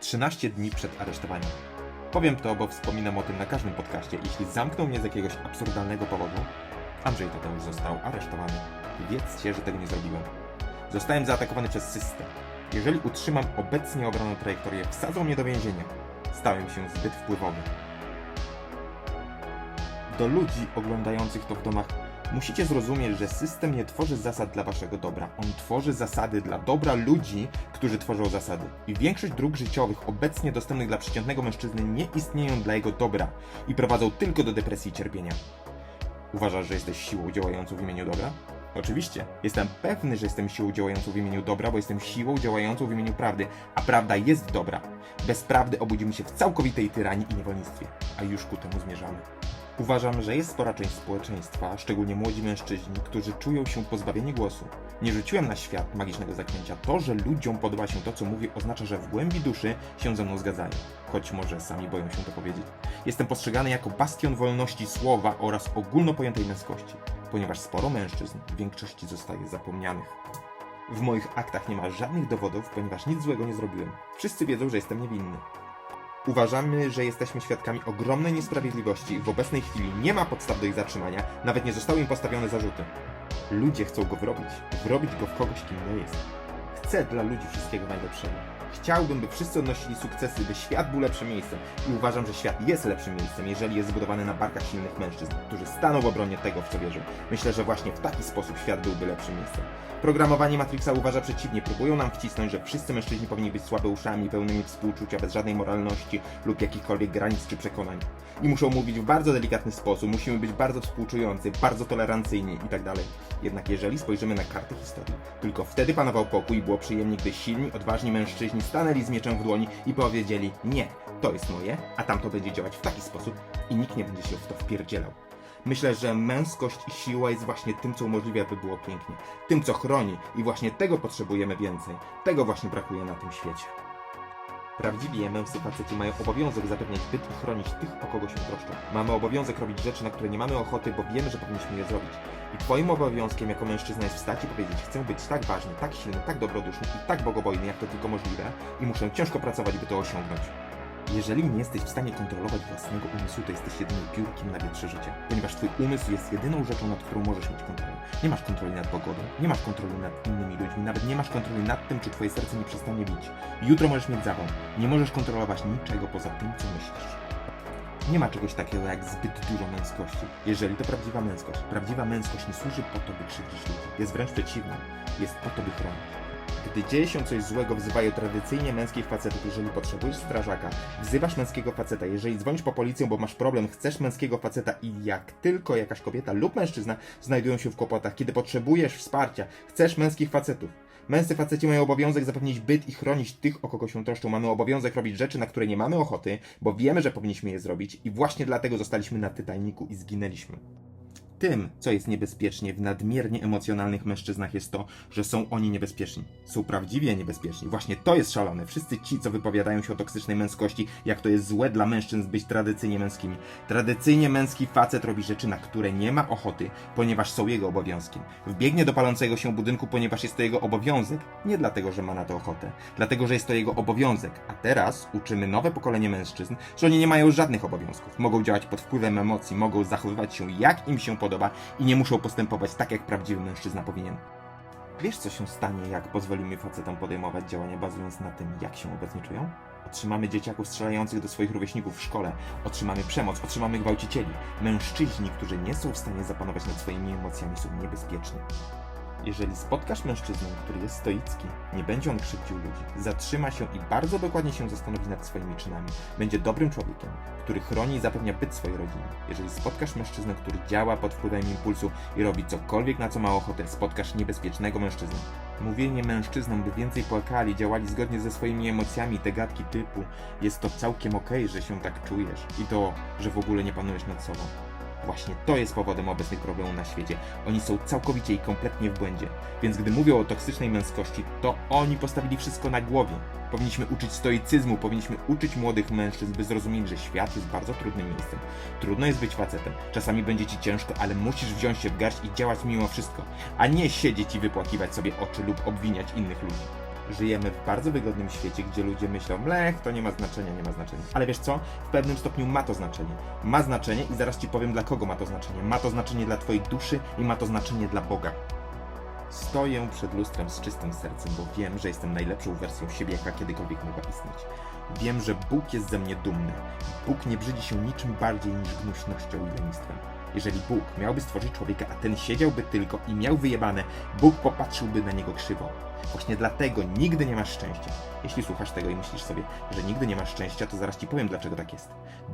Trzynaście dni przed aresztowaniem. Powiem to, bo wspominam o tym na każdym podcaście. Jeśli zamknął mnie z jakiegoś absurdalnego powodu, Andrzej Tadeusz został aresztowany. Wiedzcie, że tego nie zrobiłem. Zostałem zaatakowany przez system. Jeżeli utrzymam obecnie obraną trajektorię, wsadzą mnie do więzienia. Stałem się zbyt wpływowy. Do ludzi oglądających to w domach musicie zrozumieć, że system nie tworzy zasad dla waszego dobra. On tworzy zasady dla dobra ludzi, którzy tworzą zasady. I większość dróg życiowych obecnie dostępnych dla przeciętnego mężczyzny nie istnieją dla jego dobra i prowadzą tylko do depresji i cierpienia. Uważasz, że jesteś siłą działającą w imieniu dobra? Oczywiście. Jestem pewny, że jestem siłą działającą w imieniu dobra, bo jestem siłą działającą w imieniu prawdy, a prawda jest dobra. Bez prawdy obudzimy się w całkowitej tyranii i niewolnictwie, a już ku temu zmierzamy. Uważam, że jest spora część społeczeństwa, szczególnie młodzi mężczyźni, którzy czują się pozbawieni głosu. Nie rzuciłem na świat magicznego zaklęcia. To, że ludziom podoba się to, co mówię, oznacza, że w głębi duszy się ze mną zgadzają. Choć może sami boją się to powiedzieć. Jestem postrzegany jako bastion wolności słowa oraz ogólnopojętej męskości, ponieważ sporo mężczyzn w większości zostaje zapomnianych. W moich aktach nie ma żadnych dowodów, ponieważ nic złego nie zrobiłem. Wszyscy wiedzą, że jestem niewinny. Uważamy, że jesteśmy świadkami ogromnej niesprawiedliwości i w obecnej chwili nie ma podstaw do ich zatrzymania, nawet nie zostały im postawione zarzuty. Ludzie chcą go wrobić, wrobić go w kogoś, kim nie jest. Chcę dla ludzi wszystkiego najlepszego. Chciałbym, by wszyscy odnosili sukcesy, by świat był lepszym miejscem. I uważam, że świat jest lepszym miejscem, jeżeli jest zbudowany na barkach silnych mężczyzn, którzy staną w obronie tego, w co wierzą. Myślę, że właśnie w taki sposób świat byłby lepszym miejscem. Programowanie Matrixa uważa przeciwnie, próbują nam wcisnąć, że wszyscy mężczyźni powinni być słabeuszami, pełnymi współczucia, bez żadnej moralności lub jakichkolwiek granic czy przekonań. I muszą mówić w bardzo delikatny sposób, musimy być bardzo współczujący, bardzo tolerancyjni itd. Jednak jeżeli spojrzymy na kartę historii, tylko wtedy panował pokój i było przyjemnie, gdy silni, odważni mężczyźni stanęli z mieczem w dłoni i powiedzieli nie, to jest moje, a tamto będzie działać w taki sposób i nikt nie będzie się w to wpierdzielał. Myślę, że męskość i siła jest właśnie tym, co umożliwia, by było pięknie. Tym, co chroni i właśnie tego potrzebujemy więcej. Tego właśnie brakuje na tym świecie. Prawdziwi męscy faceci mają obowiązek zapewniać byt i chronić tych, o kogo się troszczą. Mamy obowiązek robić rzeczy, na które nie mamy ochoty, bo wiemy, że powinniśmy je zrobić. I twoim obowiązkiem jako mężczyzna jest wstać i powiedzieć, chcę być tak ważny, tak silny, tak dobroduszny i tak bogobojny, jak to tylko możliwe i muszę ciężko pracować, by to osiągnąć. Jeżeli nie jesteś w stanie kontrolować własnego umysłu, to jesteś jedynym piórkiem na wietrze życia, ponieważ twój umysł jest jedyną rzeczą, nad którą możesz mieć kontrolę. Nie masz kontroli nad pogodą, nie masz kontroli nad innymi ludźmi, nawet nie masz kontroli nad tym, czy twoje serce nie przestanie bić. Jutro możesz mieć zawał. Nie możesz kontrolować niczego poza tym, co myślisz. Nie ma czegoś takiego jak zbyt dużo męskości, jeżeli to prawdziwa męskość. Prawdziwa męskość nie służy po to, by krzywdzić ludzi. Jest wręcz przeciwna. Jest po to, by chronić. Gdy dzieje się coś złego, wzywają tradycyjnie męskich facetów. Jeżeli potrzebujesz strażaka, wzywasz męskiego faceta. Jeżeli dzwonisz po policję, bo masz problem, chcesz męskiego faceta i jak tylko jakaś kobieta lub mężczyzna znajdują się w kłopotach, kiedy potrzebujesz wsparcia, chcesz męskich facetów. Męscy faceci mają obowiązek zapewnić byt i chronić tych, o kogo się troszczą. Mamy obowiązek robić rzeczy, na które nie mamy ochoty, bo wiemy, że powinniśmy je zrobić i właśnie dlatego zostaliśmy na Tytaniku i zginęliśmy. Tym, co jest niebezpiecznie w nadmiernie emocjonalnych mężczyznach jest to, że są oni niebezpieczni. Są prawdziwie niebezpieczni. Właśnie to jest szalone. Wszyscy ci, co wypowiadają się o toksycznej męskości, jak to jest złe dla mężczyzn być tradycyjnie męskimi. Tradycyjnie męski facet robi rzeczy, na które nie ma ochoty, ponieważ są jego obowiązkiem. Wbiegnie do palącego się budynku, ponieważ jest to jego obowiązek, nie dlatego, że ma na to ochotę. Dlatego, że jest to jego obowiązek. A teraz uczymy nowe pokolenie mężczyzn, że oni nie mają żadnych obowiązków. Mogą działać pod wpływem emocji, mogą zachowywać się jak im się podoba i nie muszą postępować tak, jak prawdziwy mężczyzna powinien. Wiesz, co się stanie, jak pozwolimy facetom podejmować działania bazując na tym, jak się obecnie czują? Otrzymamy dzieciaków strzelających do swoich rówieśników w szkole, otrzymamy przemoc, otrzymamy gwałcicieli. Mężczyźni, którzy nie są w stanie zapanować nad swoimi emocjami, są niebezpieczni. Jeżeli spotkasz mężczyznę, który jest stoicki, nie będzie on krzywdził ludzi, zatrzyma się i bardzo dokładnie się zastanowi nad swoimi czynami, będzie dobrym człowiekiem, który chroni i zapewnia byt swojej rodziny. Jeżeli spotkasz mężczyznę, który działa pod wpływem impulsu i robi cokolwiek na co ma ochotę, spotkasz niebezpiecznego mężczyznę. Mówienie mężczyznom, by więcej płakali, działali zgodnie ze swoimi emocjami, te gadki typu jest to całkiem okej, że się tak czujesz i to, że w ogóle nie panujesz nad sobą. Właśnie to jest powodem obecnych problemów na świecie. Oni są całkowicie i kompletnie w błędzie. Więc gdy mówią o toksycznej męskości, to oni postawili wszystko na głowie. Powinniśmy uczyć stoicyzmu, powinniśmy uczyć młodych mężczyzn, by zrozumieć, że świat jest bardzo trudnym miejscem. Trudno jest być facetem. Czasami będzie ci ciężko, ale musisz wziąć się w garść i działać mimo wszystko, a nie siedzieć i wypłakiwać sobie oczy lub obwiniać innych ludzi. Żyjemy w bardzo wygodnym świecie, gdzie ludzie myślą, mlech, to nie ma znaczenia, nie ma znaczenia. Ale wiesz co? W pewnym stopniu ma to znaczenie. Ma znaczenie i zaraz ci powiem, dla kogo ma to znaczenie. Ma to znaczenie dla twojej duszy i ma to znaczenie dla Boga. Stoję przed lustrem z czystym sercem, bo wiem, że jestem najlepszą wersją siebie, jaka kiedykolwiek mogła istnieć. Wiem, że Bóg jest ze mnie dumny. Bóg nie brzydzi się niczym bardziej niż gnuśnością i lenistwem. Jeżeli Bóg miałby stworzyć człowieka, a ten siedziałby tylko i miał wyjebane, Bóg popatrzyłby na niego krzywo. Właśnie dlatego nigdy nie masz szczęścia. Jeśli słuchasz tego i myślisz sobie, że nigdy nie masz szczęścia, to zaraz ci powiem, dlaczego tak jest.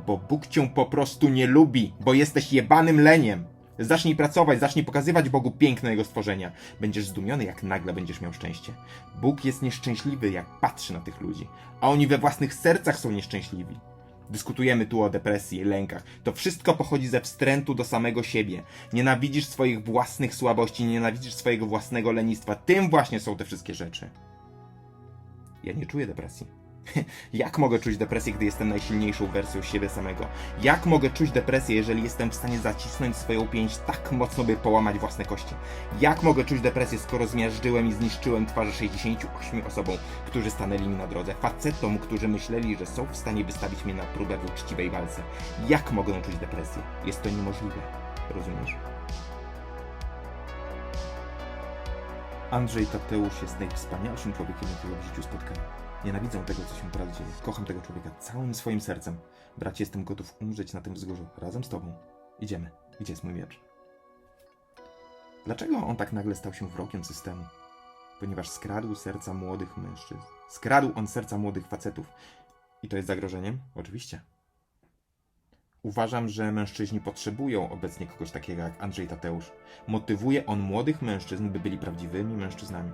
Bo Bóg cię po prostu nie lubi, bo jesteś jebanym leniem. Zacznij pracować, zacznij pokazywać Bogu piękno Jego stworzenia. Będziesz zdumiony, jak nagle będziesz miał szczęście. Bóg jest nieszczęśliwy, jak patrzy na tych ludzi, a oni we własnych sercach są nieszczęśliwi. Dyskutujemy tu o depresji, lękach. To wszystko pochodzi ze wstrętu do samego siebie. Nienawidzisz swoich własnych słabości, nienawidzisz swojego własnego lenistwa. Tym właśnie są te wszystkie rzeczy. Ja nie czuję depresji. Jak mogę czuć depresję, gdy jestem najsilniejszą wersją siebie samego? Jak mogę czuć depresję, jeżeli jestem w stanie zacisnąć swoją pięść tak mocno, by połamać własne kości? Jak mogę czuć depresję, skoro zmiażdżyłem i zniszczyłem twarze 68 osobom, którzy stanęli mi na drodze? Facetom, którzy myśleli, że są w stanie wystawić mnie na próbę w uczciwej walce. Jak mogę czuć depresję? Jest to niemożliwe. Rozumiesz? Andrzej Tateusz jest najwspanialszym człowiekiem, jakiego w życiu spotkałem. Nienawidzę tego, co się teraz dzieje. Kocham tego człowieka całym swoim sercem. Bracie, jestem gotów umrzeć na tym wzgórzu razem z tobą. Idziemy. Gdzie jest mój miecz? Dlaczego on tak nagle stał się wrogiem systemu? Ponieważ skradł serca młodych mężczyzn. Skradł on serca młodych facetów. I to jest zagrożeniem? Oczywiście. Uważam, że mężczyźni potrzebują obecnie kogoś takiego jak Andrzej Tateusz. Motywuje on młodych mężczyzn, by byli prawdziwymi mężczyznami.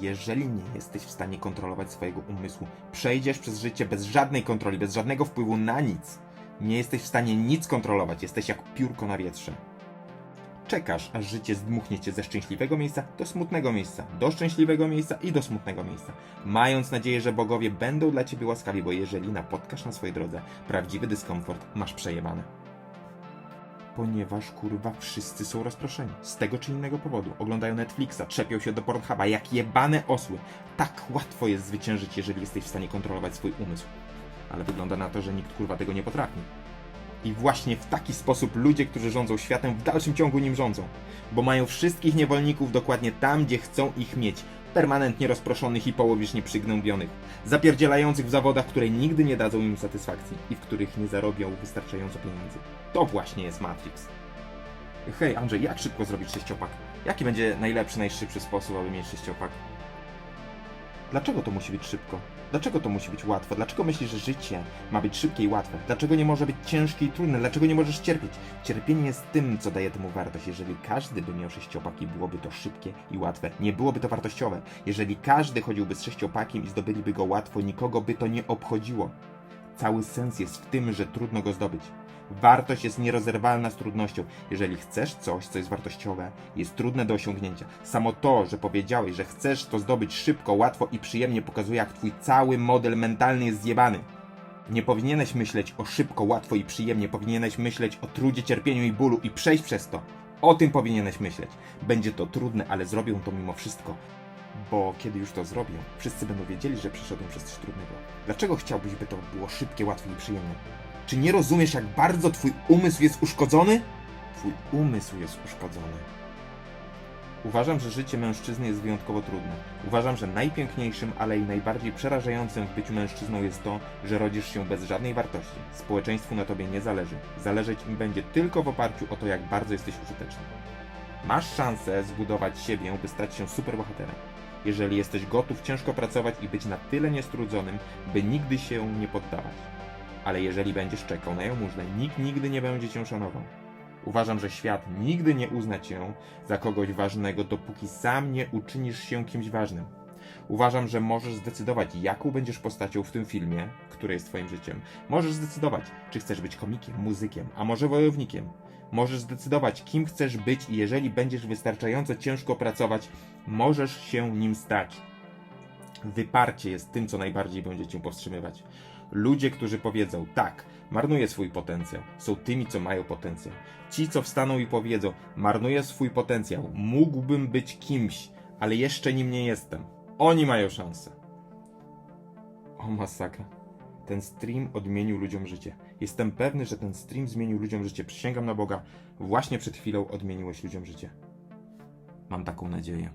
Jeżeli nie jesteś w stanie kontrolować swojego umysłu, przejdziesz przez życie bez żadnej kontroli, bez żadnego wpływu na nic. Nie jesteś w stanie nic kontrolować, jesteś jak piórko na wietrze. Czekasz, aż życie zdmuchnie cię ze szczęśliwego miejsca do smutnego miejsca, do szczęśliwego miejsca i do smutnego miejsca, mając nadzieję, że bogowie będą dla ciebie łaskawi, bo jeżeli napotkasz na swojej drodze prawdziwy dyskomfort, masz przejebane ponieważ kurwa wszyscy są rozproszeni. Z tego czy innego powodu. Oglądają Netflixa, czepią się do Pornhuba jak jebane osły. Tak łatwo jest zwyciężyć, jeżeli jesteś w stanie kontrolować swój umysł. Ale wygląda na to, że nikt kurwa tego nie potrafi. I właśnie w taki sposób ludzie, którzy rządzą światem, w dalszym ciągu nim rządzą. Bo mają wszystkich niewolników dokładnie tam, gdzie chcą ich mieć. Permanentnie rozproszonych i połowicznie przygnębionych. Zapierdzielających w zawodach, które nigdy nie dadzą im satysfakcji i w których nie zarobią wystarczająco pieniędzy. To właśnie jest Matrix. Hej Andrzej, jak szybko zrobić sześciopak? Jaki będzie najlepszy, najszybszy sposób, aby mieć sześciopak? Dlaczego to musi być szybko? Dlaczego to musi być łatwe? Dlaczego myślisz, że życie ma być szybkie i łatwe? Dlaczego nie może być ciężkie i trudne? Dlaczego nie możesz cierpieć? Cierpienie jest tym, co daje temu wartość. Jeżeli każdy by miał sześciopak i byłoby to szybkie i łatwe, nie byłoby to wartościowe. Jeżeli każdy chodziłby z sześciopakiem i zdobyliby go łatwo, nikogo by to nie obchodziło. Cały sens jest w tym, że trudno go zdobyć. Wartość jest nierozerwalna z trudnością. Jeżeli chcesz coś, co jest wartościowe, jest trudne do osiągnięcia. Samo to, że powiedziałeś, że chcesz to zdobyć szybko, łatwo i przyjemnie, pokazuje, jak twój cały model mentalny jest zjebany. Nie powinieneś myśleć o szybko, łatwo i przyjemnie, powinieneś myśleć o trudzie, cierpieniu i bólu i przejść przez to. O tym powinieneś myśleć. Będzie to trudne, ale zrobią to mimo wszystko. Bo kiedy już to zrobią, wszyscy będą wiedzieli, że przeszedłem przez coś trudnego. Dlaczego chciałbyś, by to było szybkie, łatwe i przyjemne? Czy nie rozumiesz, jak bardzo twój umysł jest uszkodzony? Twój umysł jest uszkodzony. Uważam, że życie mężczyzny jest wyjątkowo trudne. Uważam, że najpiękniejszym, ale i najbardziej przerażającym w byciu mężczyzną jest to, że rodzisz się bez żadnej wartości. Społeczeństwu na tobie nie zależy. Zależeć im będzie tylko w oparciu o to, jak bardzo jesteś użyteczny. Masz szansę zbudować siebie, by stać się superbohaterem. Jeżeli jesteś gotów ciężko pracować i być na tyle niestrudzonym, by nigdy się nie poddawać. Ale jeżeli będziesz czekał na jałmużnę, nikt nigdy nie będzie cię szanował. Uważam, że świat nigdy nie uzna cię za kogoś ważnego, dopóki sam nie uczynisz się kimś ważnym. Uważam, że możesz zdecydować, jaką będziesz postacią w tym filmie, który jest twoim życiem. Możesz zdecydować, czy chcesz być komikiem, muzykiem, a może wojownikiem. Możesz zdecydować, kim chcesz być i jeżeli będziesz wystarczająco ciężko pracować, możesz się nim stać. Wyparcie jest tym, co najbardziej będzie cię powstrzymywać. Ludzie, którzy powiedzą, tak, marnuję swój potencjał, są tymi, co mają potencjał. Ci, co wstaną i powiedzą, marnuję swój potencjał, mógłbym być kimś, ale jeszcze nim nie jestem. Oni mają szansę. O masakra. Ten stream odmienił ludziom życie. Jestem pewny, że ten stream zmienił ludziom życie. Przysięgam na Boga, właśnie przed chwilą odmieniłeś ludziom życie. Mam taką nadzieję.